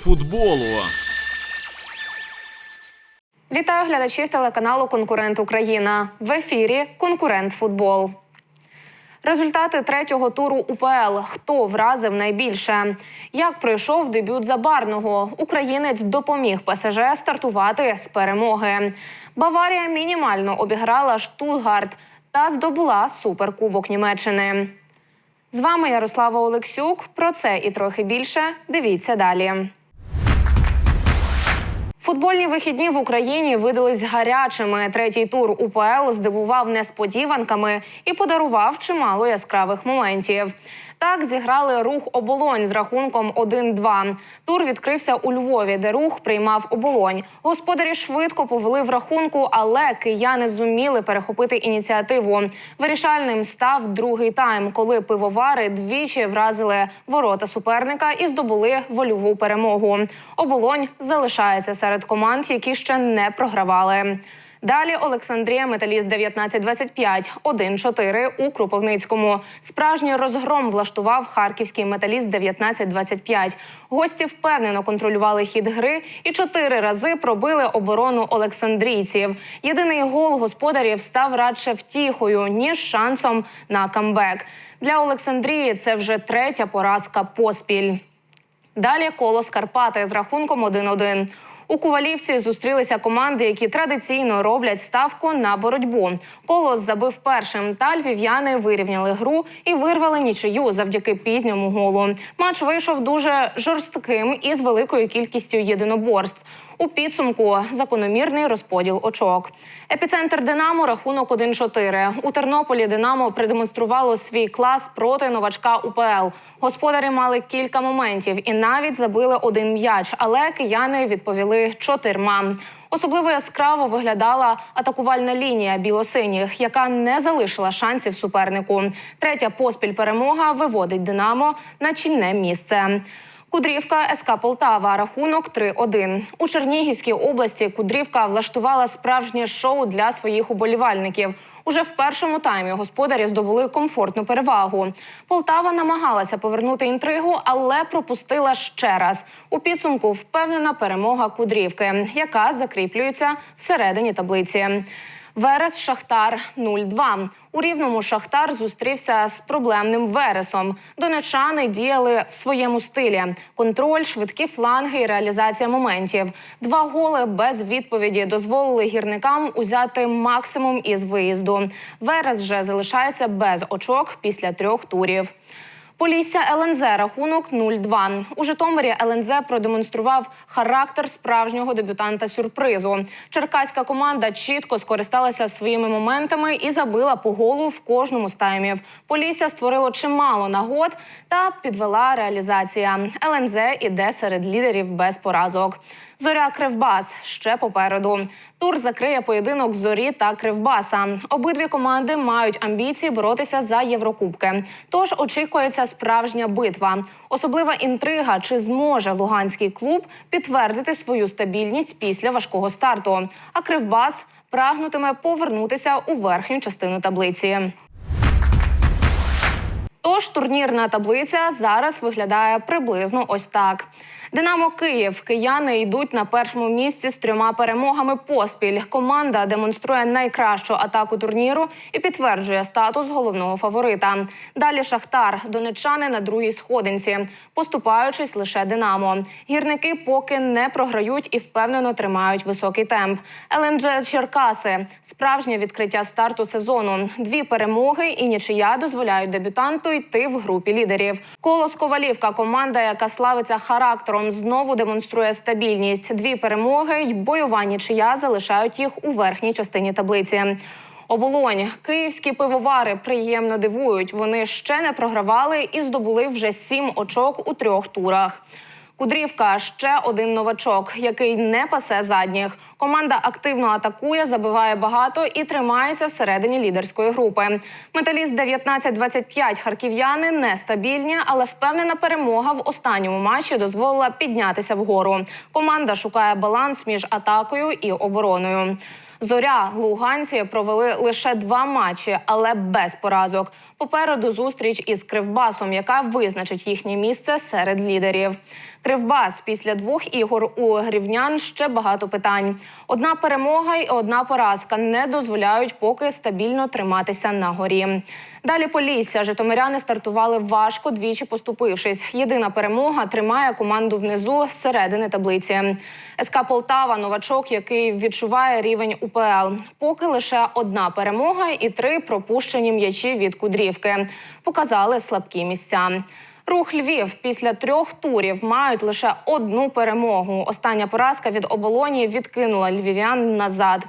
футболу. Вітаю глядачів телеканалу Конкурент Україна. В ефірі Конкурент Футбол. Результати третього туру УПЛ. Хто вразив найбільше? Як пройшов дебют Забарного? Українець допоміг ПСЖ стартувати з перемоги. Баварія мінімально обіграла Штутгарт та здобула суперкубок Німеччини. З вами Ярослава Олексюк. Про це і трохи більше. Дивіться далі. Футбольні вихідні в Україні видались гарячими. Третій тур УПЛ здивував несподіванками і подарував чимало яскравих моментів. Так зіграли рух оболонь з рахунком 1-2. Тур відкрився у Львові, де рух приймав оболонь. Господарі швидко повели в рахунку, але кияни зуміли перехопити ініціативу. Вирішальним став другий тайм, коли пивовари двічі вразили ворота суперника і здобули вольову перемогу. Оболонь залишається серед команд, які ще не програвали. Далі Олександрія Металіст 19-25, 1-4 у Кропивницькому. Справжній розгром влаштував харківський металіст 19-25. Гості впевнено контролювали хід гри і чотири рази пробили оборону олександрійців. Єдиний гол господарів став радше втіхою ніж шансом на камбек. Для Олександрії це вже третя поразка поспіль. Далі колос Карпати з рахунком 1-1. У Ковалівці зустрілися команди, які традиційно роблять ставку на боротьбу. Колос забив першим, та львів'яни вирівняли гру і вирвали нічию завдяки пізньому голу. Матч вийшов дуже жорстким і з великою кількістю єдиноборств. У підсумку закономірний розподіл очок. Епіцентр Динамо рахунок 1-4. У Тернополі Динамо продемонструвало свій клас проти новачка УПЛ. Господарі мали кілька моментів і навіть забили один м'яч, але кияни відповіли чотирма. Особливо яскраво виглядала атакувальна лінія білосиніх, яка не залишила шансів супернику. Третя поспіль перемога виводить Динамо на чільне місце. Кудрівка СК Полтава. Рахунок 3-1. У Чернігівській області Кудрівка влаштувала справжнє шоу для своїх уболівальників. Уже в першому таймі господарі здобули комфортну перевагу. Полтава намагалася повернути інтригу, але пропустила ще раз. У підсумку впевнена перемога Кудрівки, яка закріплюється всередині таблиці. Верес Шахтар 0-2. У рівному Шахтар зустрівся з проблемним Вересом. Донечани діяли в своєму стилі: контроль, швидкі фланги і реалізація моментів. Два голи без відповіді дозволили гірникам узяти максимум із виїзду. Верес же залишається без очок після трьох турів. Полісся ЛНЗ рахунок 0-2. У Житомирі ЛНЗ продемонстрував характер справжнього дебютанта сюрпризу. Черкаська команда чітко скористалася своїми моментами і забила по голу в кожному з таймів. Полісся створило чимало нагод та підвела реалізація. ЛНЗ іде серед лідерів без поразок. Зоря Кривбас ще попереду. Тур закриє поєдинок зорі та Кривбаса. Обидві команди мають амбіції боротися за Єврокубки. Тож очікується справжня битва. Особлива інтрига, чи зможе луганський клуб підтвердити свою стабільність після важкого старту. А Кривбас прагнутиме повернутися у верхню частину таблиці. Тож турнірна таблиця зараз виглядає приблизно ось так. Динамо Київ. Кияни йдуть на першому місці з трьома перемогами поспіль. Команда демонструє найкращу атаку турніру і підтверджує статус головного фаворита. Далі Шахтар, донечани на другій сходинці, поступаючись лише Динамо. Гірники поки не програють і впевнено тримають високий темп. ЛНЖ Черкаси справжнє відкриття старту сезону. Дві перемоги і нічия дозволяють дебютанту йти в групі лідерів. Колос Ковалівка команда, яка славиться характером, знову демонструє стабільність. Дві перемоги й бойова нічия залишають їх у верхній частині таблиці. Оболонь, київські пивовари приємно дивують. Вони ще не програвали і здобули вже сім очок у трьох турах. Кудрівка ще один новачок, який не пасе задніх. Команда активно атакує, забиває багато і тримається всередині лідерської групи. Металіст 19-25 харків'яни нестабільні, але впевнена перемога в останньому матчі дозволила піднятися вгору. Команда шукає баланс між атакою і обороною. Зоря луганці провели лише два матчі, але без поразок. Попереду зустріч із Кривбасом, яка визначить їхнє місце серед лідерів. Кривбас після двох ігор у грівнян ще багато питань. Одна перемога і одна поразка не дозволяють поки стабільно триматися на горі. Далі Полісся Житомиряни стартували важко, двічі поступившись. Єдина перемога тримає команду внизу з середини таблиці. СК Полтава новачок, який відчуває рівень УПЛ. Поки лише одна перемога і три пропущені м'ячі від кудрівки. Показали слабкі місця. Рух Львів після трьох турів мають лише одну перемогу. Остання поразка від оболоні відкинула львів'ян назад.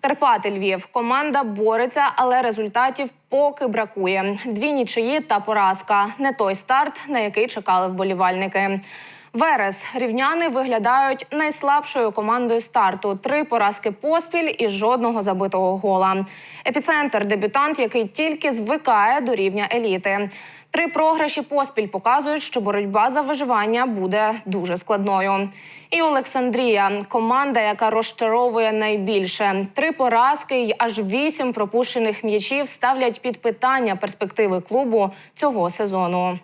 Карпати Львів команда бореться, але результатів поки бракує. Дві нічиї та поразка не той старт, на який чекали вболівальники. Верес рівняни виглядають найслабшою командою старту. Три поразки поспіль і жодного забитого гола. Епіцентр дебютант, який тільки звикає до рівня еліти. Три програші поспіль показують, що боротьба за виживання буде дуже складною. І Олександрія команда, яка розчаровує найбільше. Три поразки й аж вісім пропущених м'ячів ставлять під питання перспективи клубу цього сезону.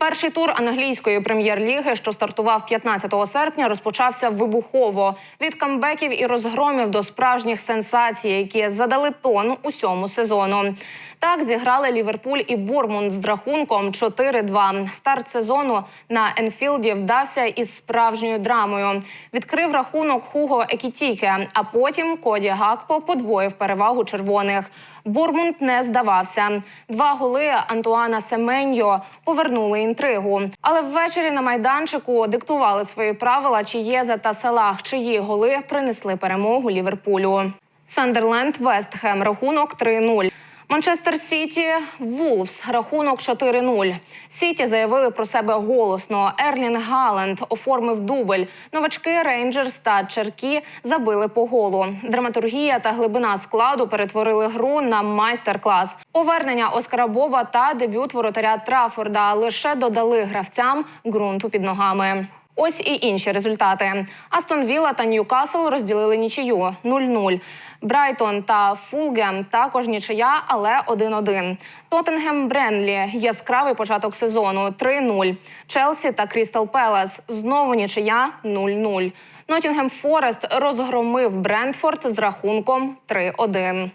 Перший тур англійської прем'єр-ліги, що стартував 15 серпня, розпочався вибухово від камбеків і розгромів до справжніх сенсацій, які задали тон усьому сезону. Так зіграли Ліверпуль і Бормунд з рахунком 4-2. Старт сезону на Енфілді вдався із справжньою драмою. Відкрив рахунок Хуго Екітіке, а потім Коді Гакпо подвоїв перевагу червоних. Бормунд не здавався. Два голи Антуана Семеньо повернули інтригу. Але ввечері на майданчику диктували свої правила Чиєза та Салах, чиї голи принесли перемогу Ліверпулю. Сандерленд Вестхем рахунок 3-0. Манчестер Сіті Вулфс рахунок 4-0. Сіті заявили про себе голосно. Ерлін Галанд оформив дубль. Новачки Рейнджерс та Черкі забили по голу. Драматургія та глибина складу перетворили гру на майстер-клас. Повернення Оскара Боба та дебют воротаря Трафорда лише додали гравцям ґрунту під ногами. Ось і інші результати. Астон Вілла та Ньюкасл розділили нічию 0-0. Брайтон та Фулгем також нічия, але 1-1. Тоттенгем Бренлі яскравий початок сезону 3-0. Челсі та Крістал Пелес знову нічия 0-0. Нотінгем Форест розгромив Брентфорд з рахунком 3-1.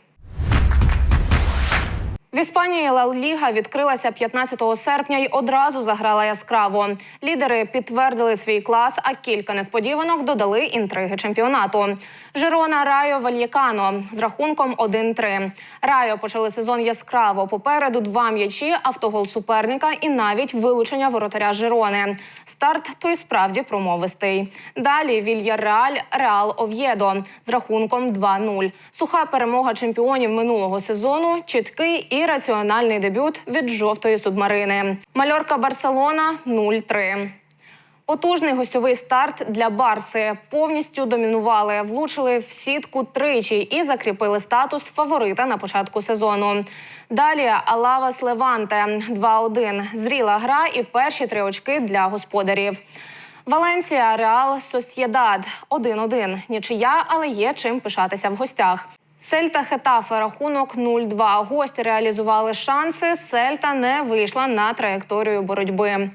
В Іспанії Ла Ліга відкрилася 15 серпня і одразу заграла яскраво. Лідери підтвердили свій клас, а кілька несподіванок додали інтриги чемпіонату. Жирона Райо Вальєкано з рахунком 1-3. Райо почали сезон яскраво. Попереду два м'ячі, автогол суперника і навіть вилучення воротаря Жирони. Старт той справді промовистий. Далі Вільяреаль Реал Ов'єдо з рахунком 2-0. Суха перемога чемпіонів минулого сезону. Чіткий і раціональний дебют від жовтої субмарини. Мальорка Барселона 0-3. Потужний гостьовий старт для Барси повністю домінували, влучили в сітку тричі і закріпили статус фаворита на початку сезону. Далі Алавас Леванте 2-1. Зріла гра і перші три очки для господарів. Валенсія Реал Сосєдад 1-1. Нічия, але є чим пишатися в гостях. Сельта Хетафе рахунок 0-2. Гості реалізували шанси. Сельта не вийшла на траєкторію боротьби.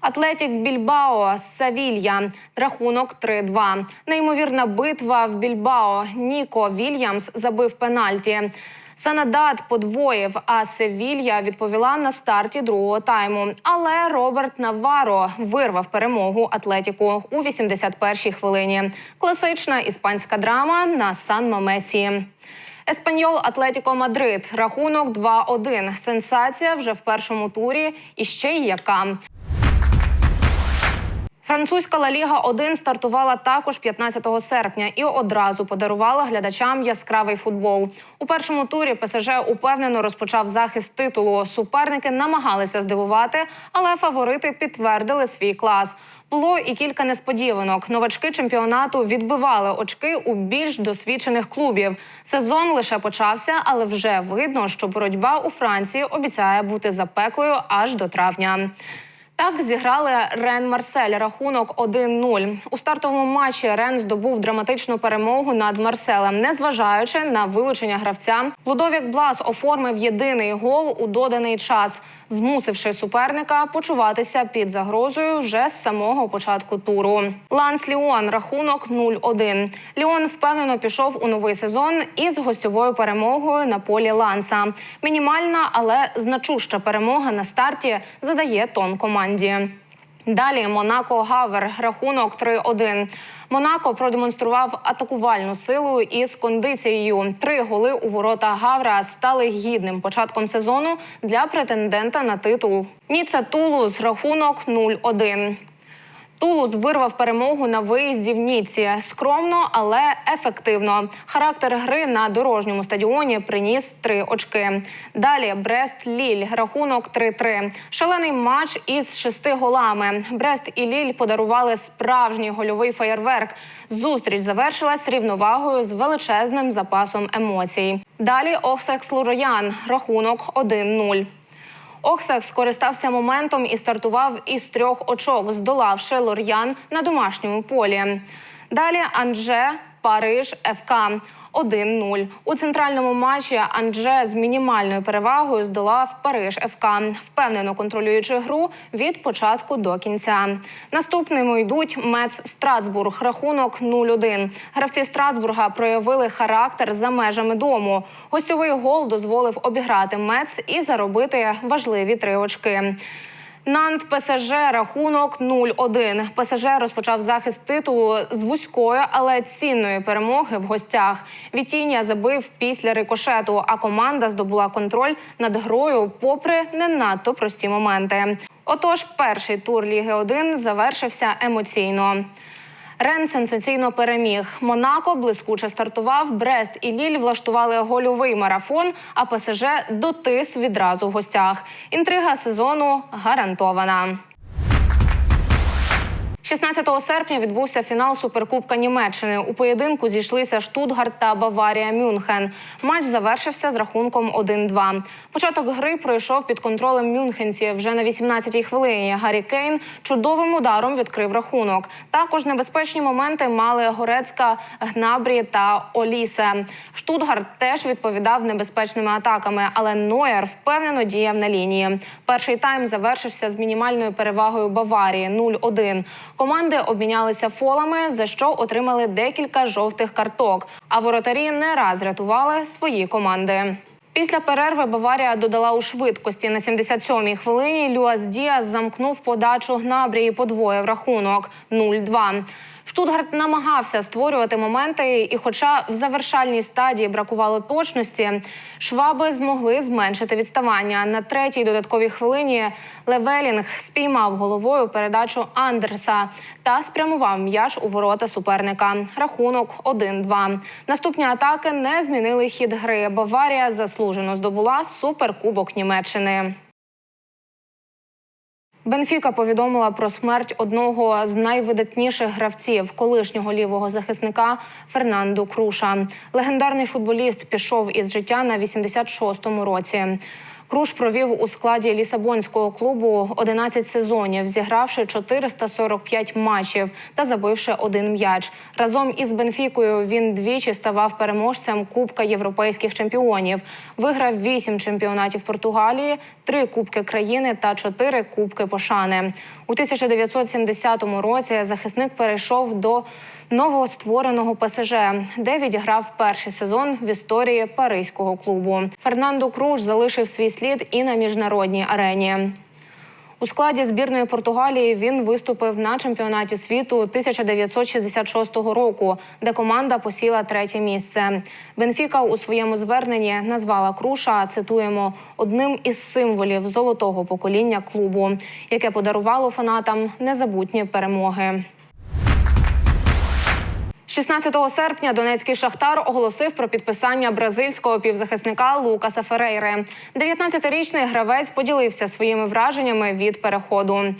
Атлетік Більбао Савілья. Рахунок 3-2. Неймовірна битва в Більбао. Ніко Вільямс забив пенальті. Санадат подвоїв, а Севілья відповіла на старті другого тайму. Але Роберт Наваро вирвав перемогу Атлетіку у 81-й хвилині. Класична іспанська драма на Сан Мамесі. Еспаньол Атлетіко Мадрид. Рахунок 2-1. Сенсація вже в першому турі. І ще й яка. Французька Ла Ліга 1 стартувала також 15 серпня і одразу подарувала глядачам яскравий футбол. У першому турі ПСЖ упевнено розпочав захист титулу. Суперники намагалися здивувати, але фаворити підтвердили свій клас. Було і кілька несподіванок. Новачки чемпіонату відбивали очки у більш досвідчених клубів. Сезон лише почався, але вже видно, що боротьба у Франції обіцяє бути запеклою аж до травня. Так зіграли Рен Марсель. Рахунок 1-0. У стартовому матчі Рен здобув драматичну перемогу над Марселем, незважаючи на вилучення гравця. Лудовік Блас оформив єдиний гол у доданий час. Змусивши суперника почуватися під загрозою вже з самого початку туру. Ланс Ліон рахунок 0-1. Ліон впевнено пішов у новий сезон із гостьовою перемогою на полі Ланса. Мінімальна, але значуща перемога на старті задає тон команді. Далі Монако Гавер рахунок 3-1. Монако продемонстрував атакувальну силу із кондицією. Три голи у ворота Гавра стали гідним початком сезону для претендента на титул. Ніца з рахунок 0-1. Тулуз вирвав перемогу на виїзді в Ніці. Скромно, але ефективно. Характер гри на дорожньому стадіоні приніс три очки. Далі Брест Ліль. Рахунок 3-3. Шалений матч із шести голами. Брест і Ліль подарували справжній гольовий феєрверк. Зустріч завершилась рівновагою з величезним запасом емоцій. Далі Оксекс Луроян. Рахунок 1-0. Оксак скористався моментом і стартував із трьох очок, здолавши Лор'ян на домашньому полі. Далі Анже Париж ФК 1-0. У центральному матчі Анже з мінімальною перевагою здолав Париж ФК, впевнено контролюючи гру від початку до кінця. Наступними йдуть Мец Страсбург. Рахунок 0-1. Гравці Страсбурга проявили характер за межами дому. Гостьовий гол дозволив обіграти Мец і заробити важливі три очки. Нант ПСЖ рахунок 0-1. ПСЖ розпочав захист титулу з вузької, але цінної перемоги в гостях. Вітіння забив після рикошету, а команда здобула контроль над грою, попри не надто прості моменти. Отож, перший тур Ліги 1 завершився емоційно. Рен сенсаційно переміг. Монако блискуче стартував. Брест і Ліль влаштували гольовий марафон, а ПСЖ дотис відразу в гостях. Інтрига сезону гарантована. 16 серпня відбувся фінал Суперкубка Німеччини. У поєдинку зійшлися Штутгарт та Баварія Мюнхен. Матч завершився з рахунком 1-2. Початок гри пройшов під контролем мюнхенців. Вже на 18-й хвилині Гаррі Кейн чудовим ударом відкрив рахунок. Також небезпечні моменти мали Горецька, Гнабрі та Олісе. Штутгарт теж відповідав небезпечними атаками, але Ноєр впевнено діяв на лінії. Перший тайм завершився з мінімальною перевагою Баварії 0-1. Команди обмінялися фолами, за що отримали декілька жовтих карток. А воротарі не раз рятували свої команди. Після перерви Баварія додала у швидкості на 77-й хвилині. Люас Діас замкнув подачу Гнабрії подвоїв рахунок 0-2. Штутгарт намагався створювати моменти, і, хоча в завершальній стадії бракувало точності, шваби змогли зменшити відставання. На третій додатковій хвилині Левелінг спіймав головою передачу Андерса та спрямував м'яч у ворота суперника. Рахунок 1-2. Наступні атаки не змінили хід гри. Баварія заслужено здобула суперкубок Німеччини. Бенфіка повідомила про смерть одного з найвидатніших гравців колишнього лівого захисника Фернанду Круша. Легендарний футболіст пішов із життя на 86-му році. Круш провів у складі лісабонського клубу 11 сезонів, зігравши 445 матчів та забивши один м'яч. Разом із Бенфікою він двічі ставав переможцем Кубка європейських чемпіонів. Виграв 8 чемпіонатів Португалії, 3 кубки країни та 4 кубки пошани. У 1970 році захисник перейшов до новоствореного ПСЖ, де відіграв перший сезон в історії паризького клубу. Фернандо Круш залишив свій слід і на міжнародній арені. У складі збірної Португалії він виступив на чемпіонаті світу 1966 року, де команда посіла третє місце. Бенфіка у своєму зверненні назвала Круша, цитуємо, одним із символів золотого покоління клубу, яке подарувало фанатам незабутні перемоги. 16 серпня Донецький шахтар оголосив про підписання бразильського півзахисника Лукаса Ферейри. 19-річний гравець поділився своїми враженнями від переходу.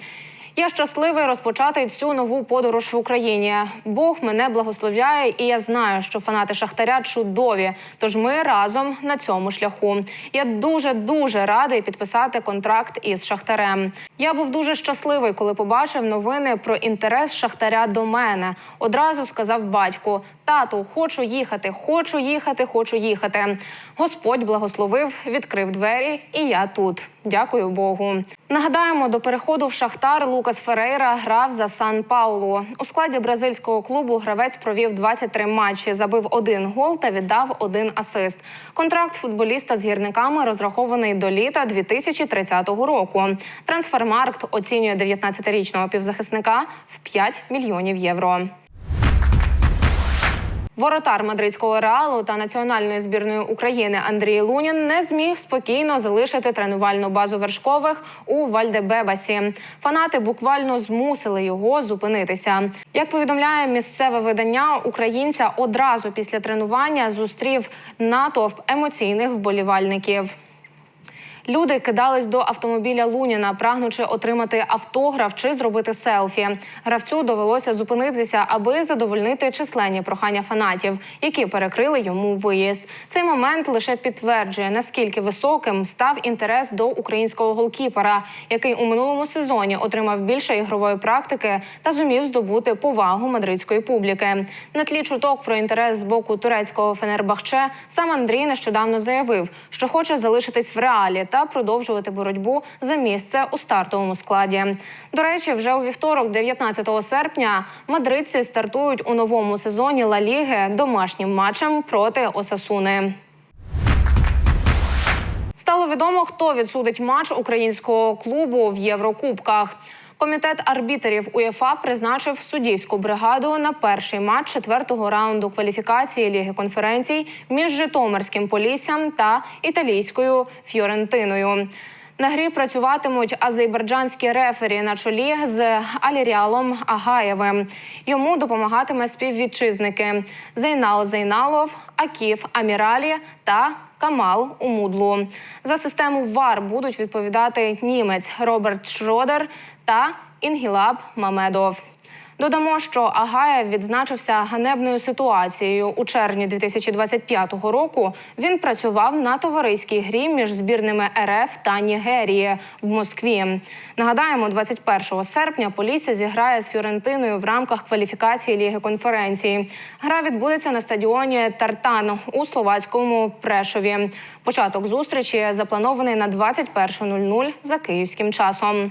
Я щасливий розпочати цю нову подорож в Україні. Бог мене благословляє, і я знаю, що фанати Шахтаря чудові. Тож ми разом на цьому шляху. Я дуже дуже радий підписати контракт із Шахтарем. Я був дуже щасливий, коли побачив новини про інтерес Шахтаря до мене. Одразу сказав батьку: тату, хочу їхати, хочу їхати, хочу їхати. Господь благословив, відкрив двері, і я тут. Дякую Богу. Нагадаємо, до переходу в Шахтар Лукас Ферейра грав за Сан Паулу. У складі бразильського клубу гравець провів 23 матчі, забив один гол та віддав один асист. Контракт футболіста з гірниками розрахований до літа 2030 року. Трансфермаркт оцінює 19-річного півзахисника в 5 мільйонів євро. Воротар мадридського реалу та національної збірної України Андрій Лунін не зміг спокійно залишити тренувальну базу вершкових у Вальдебебасі. Фанати буквально змусили його зупинитися. Як повідомляє місцеве видання, українця одразу після тренування зустрів натовп емоційних вболівальників. Люди кидались до автомобіля Луніна, прагнучи отримати автограф чи зробити селфі. Гравцю довелося зупинитися, аби задовольнити численні прохання фанатів, які перекрили йому виїзд. Цей момент лише підтверджує, наскільки високим став інтерес до українського голкіпера, який у минулому сезоні отримав більше ігрової практики та зумів здобути повагу мадридської публіки. На тлі чуток про інтерес з боку турецького Фенербахче сам Андрій нещодавно заявив, що хоче залишитись в реалі та продовжувати боротьбу за місце у стартовому складі. До речі, вже у вівторок, 19 серпня, мадридці стартують у новому сезоні Ла Ліги домашнім матчем проти Осасуни. Стало відомо, хто відсудить матч українського клубу в Єврокубках. Комітет арбітрів УЄФА призначив суддівську бригаду на перший матч четвертого раунду кваліфікації Ліги конференцій між Житомирським Поліссям та італійською Фіорентиною. На грі працюватимуть азербайджанські рефері на чолі з Аліріалом Агаєвим. Йому допомагатиме співвітчизники Зейнал Зейналов, Акіф Аміралі та Камал Умудлу. За систему ВАР будуть відповідати німець Роберт Шродер та Інгілаб Мамедов. Додамо, що Агаєв відзначився ганебною ситуацією. У червні 2025 року він працював на товариській грі між збірними РФ та Нігерії в Москві. Нагадаємо, 21 серпня Полісся зіграє з Фіорентиною в рамках кваліфікації Ліги конференції. Гра відбудеться на стадіоні Тартан у словацькому Прешові. Початок зустрічі запланований на 21.00 за київським часом.